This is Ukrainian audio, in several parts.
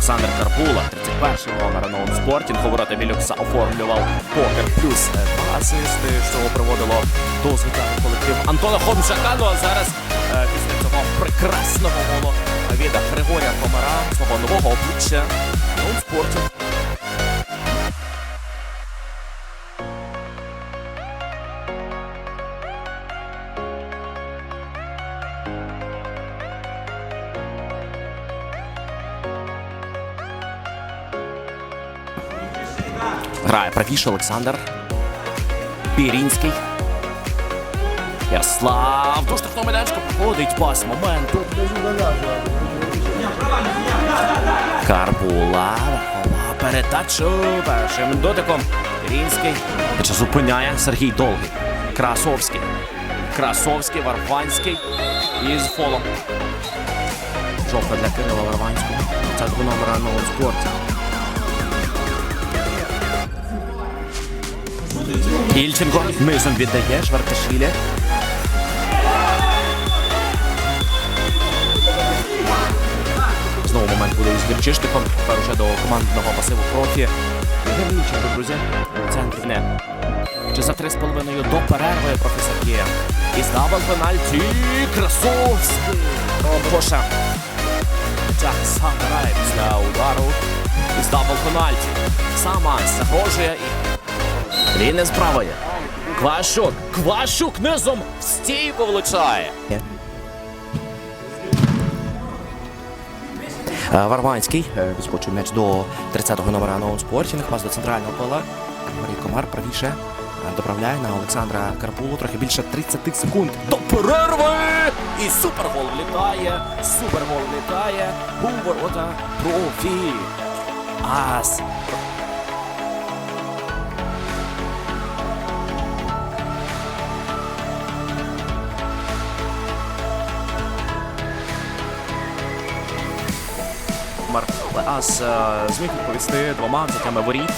Олександр Карпула, 31 номер Ноун спортінг. Ворота Білюкса оформлював покер плюс е, два асисти, що приводило до звитягу колектив Антона Хомчака. Ну а зараз е, після цього прекрасного голу від Григорія Комара, свого нового обличчя Ноун спортінг. Грає правіше Олександр. Пірінський. Ярослав. До штрафного майданчика проходить пас моменту. Карбула. Передачу. Першим дотиком. Пірінський. Хоча зупиняє Сергій Довгий. Красовський. Красовський, Варванський. Із фолом. Жовта для Кирила Варванського. Це номера на спорті. Ільченко низом віддає Шварташвілі. Знову момент буде із Гірчишником. Тепер уже до командного пасиву профі. Ільченко, друзі, у центрі не. Чи за 3,5 до перерви профі Сергія. І здавав пенальті Красовський. Гоша. Так, сам грає після удару. І здавав пенальті. Сама загрожує і він не справає. Квашук. Квашук низом в стійку влучає. Е, Варванський е, відскочив м'яч до 30-го номера на спортінг. Пас до центрального пола. Марій Комар правіше е, доправляє на Олександра Карпулу. Трохи більше 30 секунд до перерви. І супергол влітає. Супергол влітає. У ворота профі. Ас. Мар Ас е, зміг відповісти двома взяттями воріт.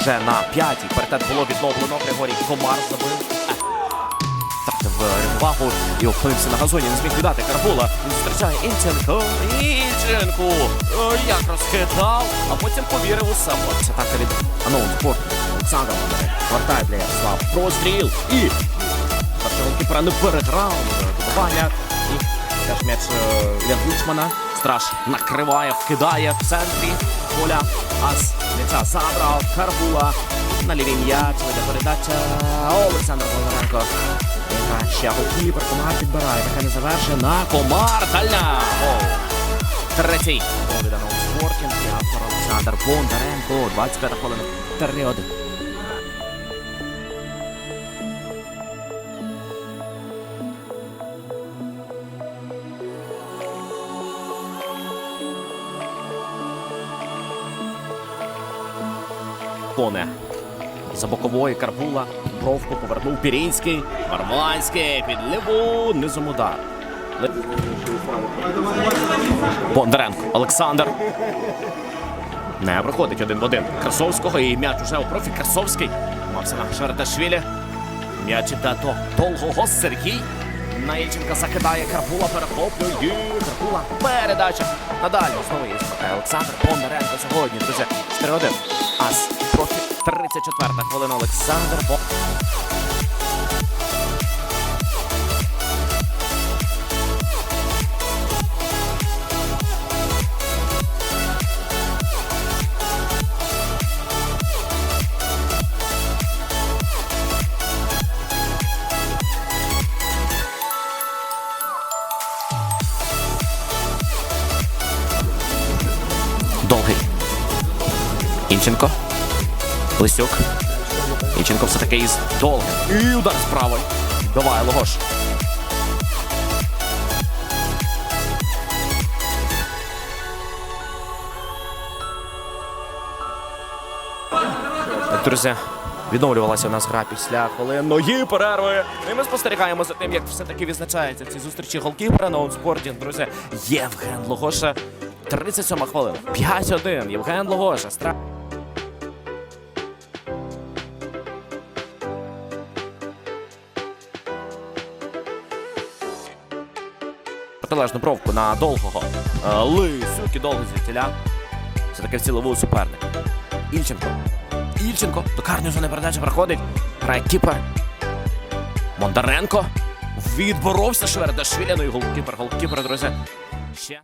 Вже на п'ятій паритет було відновлено. Григорій Комар забив. Е, Втратив увагу і опинився на газоні. Не зміг віддати Карбула. Зустрічає Ільченко. Ільченко. Як розхитав, а потім повірив у себе. Це так від Аноун Спорт. Олександр Вартає для Ярослав. Простріл. І першого кіпера не переграв. Добування. І теж м'яч е, для Глучмана. Страж накриває, вкидає в центрі поля. Ас м'яча забрав. Карбула. На лівій м'яч. Веде передача. Олександр Бондаренко. Яка ще голкіпер. Комар підбирає. Таке не завершена. Комар. Дальня. Гол. Третій. Гол від. І автор Олександр Бондаренко. 25 хвилина. 3-1. Коне. За бокової Карбула. Бровку повернув Пірінський. Варванський під ліву. Низом. Бондаренко. Олександр. Не проходить один в один. Красовського і м'яч уже у профі. Красовський. Мався на Шереташвілі. М'яч до довгого Сергій. На закидає Карпула, перехоплює. Карпула. Передача. Надалі знову є. Олександр Бондаренко сьогодні, друзі. 4-1. Ас проти 34 хвилина. Олександр Бо... Довгий. Ільченко. Лисюк. Ільченко все-таки із довгим. І удар з. Давай, Логош. Друзі, відновлювалася у нас гра після хвилинної перерви. І ми спостерігаємо за тим, як все-таки відзначаються ці зустрічі голкіпера на онспорті. Друзі, Євген Логоша. 37 хвилина. 5-1. Євген Логоша. Стра... Протилежну бровку на довгого. Е, Лисюк і довго звідтіля. все-таки вцілив суперник. Ільченко. Ільченко. До карню зони передача проходить. Грає кіпер. Бондаренко. Відборовся Швердашвілі. Ну і голкіпер, голкіпер, друзі. Ще.